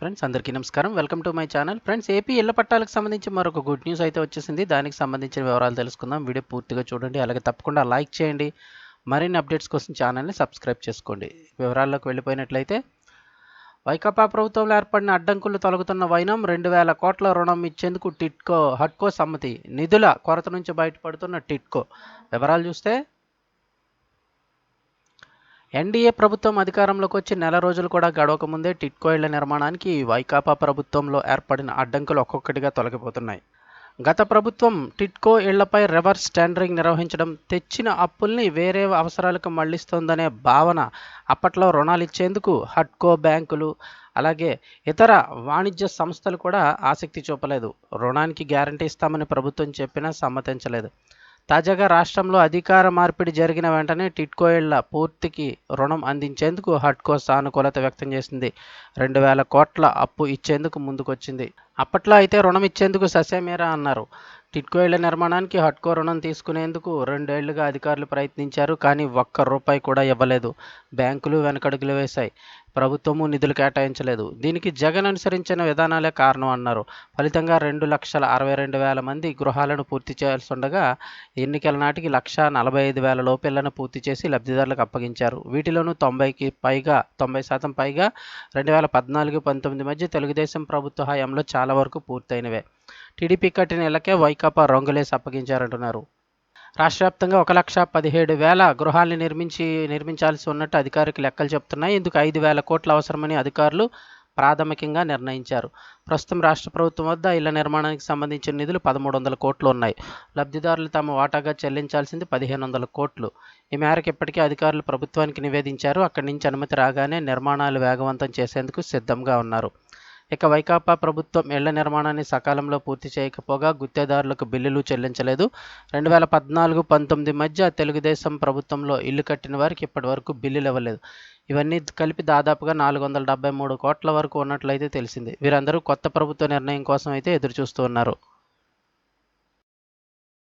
Friends అందరికీ నమస్కారం. Welcome to my channel. Friends AP ఇళ్ళ పట్టాలకు సంబంధించి మరొక గుడ్ న్యూస్ అయితే వచ్చేసింది. దానికి సంబంధించిన వివరాలు తెలుసుకుందాం. వీడియో పూర్తిగా చూడండి. అలాగే తప్పకుండా లైక్ చేయండి. మరిన్ని అప్డేట్స్ కోసం ఛానల్ని సబ్స్క్రైబ్ చేసుకోండి. వివరాల్లోకి వెళ్ళిపోయినట్లయితే వైకాపా ప్రభుత్వంలో ఏర్పడిన అడ్డంకులు తొలగుతున్న వైనం రెండు వేల కోట్ల రుణం ఇచ్చేందుకు టిట్కో హట్కో సమ్మతి నిధుల కొరత నుంచి బయటపడుతున్న టిట్కో. వివరాలు చూస్తే ఎన్డీఏ ప్రభుత్వం అధికారంలోకి వచ్చి నెల రోజులు కూడా గడవక ముందే టిట్కో ఇళ్ళ నిర్మాణానికి వైకాపా ప్రభుత్వంలో ఏర్పడిన అడ్డంకులు ఒక్కొక్కటిగా తొలగిపోతున్నాయి. గత ప్రభుత్వం టిట్కో ఇళ్ళపై రివర్స్ టెండరింగ్ నిర్వహించడం తెచ్చిన అప్పుల్ని వేరే అవసరాలకు మళ్ళిస్తోందనే భావన అప్పట్లో రుణాలు ఇచ్చేందుకు హట్కో బ్యాంకులు అలాగే ఇతర వాణిజ్య సంస్థలు కూడా ఆసక్తి చూపలేదు. రుణానికి గ్యారంటీ ఇస్తామని ప్రభుత్వం చెప్పినా సమ్మతించలేదు. తాజాగా రాష్ట్రంలో అధికార మార్పిడి జరిగిన వెంటనే టిట్కోయిళ్ళ పూర్తికి రుణం అందించేందుకు హడ్కో సానుకూలత వ్యక్తం చేసింది. రెండు వేల కోట్ల అప్పు ఇచ్చేందుకు ముందుకొచ్చింది. అప్పట్లో అయితే రుణం ఇచ్చేందుకు ససేమేరా అన్నారు. టిట్కో ఇళ్ళ నిర్మాణానికి హట్కో రుణం తీసుకునేందుకు రెండేళ్ళుగా అధికారులు ప్రయత్నించారు కానీ ఒక్క రూపాయి కూడా ఇవ్వలేదు. బ్యాంకులు వెనకడుగులు వేశాయి. ప్రభుత్వము నిధులు కేటాయించలేదు. దీనికి జగన్ అనుసరించిన విధానాలే కారణం అన్నారు. ఫలితంగా రెండు లక్షల అరవై రెండు వేల మంది గృహాలను పూర్తి చేయాల్సి ఉండగా ఎన్నికల నాటికి లక్ష నలభై ఐదు వేల లోపిళ్ళను పూర్తి చేసి లబ్ధిదారులకు అప్పగించారు. వీటిలోనూ తొంభైకి పైగా తొంభై శాతం పైగా రెండు వేల పద్నాలుగు పంతొమ్మిది మధ్య తెలుగుదేశం ప్రభుత్వ హయాంలో చాలా వరకు పూర్తయినవే. టీడీపీ కట్టిన ఇళ్ళకే వైకాపా రంగులేసి అప్పగించారంటున్నారు. రాష్ట్ర వ్యాప్తంగా ఒక లక్ష పదిహేడు వేల గృహాల్ని నిర్మించి నిర్మించాల్సి ఉన్నట్టు అధికారిక లెక్కలు చెప్తున్నాయి. ఇందుకు ఐదు వేల కోట్లు అవసరమని అధికారులు ప్రాథమికంగా నిర్ణయించారు. ప్రస్తుతం రాష్ట్ర ప్రభుత్వం వద్ద ఇళ్ళ నిర్మాణానికి సంబంధించిన నిధులు పదమూడు వందల కోట్లు ఉన్నాయి. లబ్ధిదారులు తమ వాటాగా చెల్లించాల్సింది పదిహేను వందల కోట్లు. ఈ మేరకు ఇప్పటికే అధికారులు ప్రభుత్వానికి నివేదించారు. అక్కడి నుంచి అనుమతి రాగానే నిర్మాణాలు వేగవంతం చేసేందుకు సిద్ధంగా ఉన్నారు. ఇక వైకాపా ప్రభుత్వం ఇళ్ళ నిర్మాణాన్ని సకాలంలో పూర్తి చేయకపోగా గుత్తేదారులకు బిల్లులు చెల్లించలేదు. రెండు వేల పద్నాలుగు పంతొమ్మిది మధ్య తెలుగుదేశం ప్రభుత్వంలో ఇల్లు కట్టిన వారికి ఇప్పటి వరకు బిల్లులు ఇవ్వలేదు. ఇవన్నీ కలిపి దాదాపుగా నాలుగు వందల డెబ్బై మూడు కోట్ల వరకు ఉన్నట్లయితే తెలిసింది. వీరందరూ కొత్త ప్రభుత్వ నిర్ణయం కోసం అయితే ఎదురు చూస్తూ ఉన్నారు.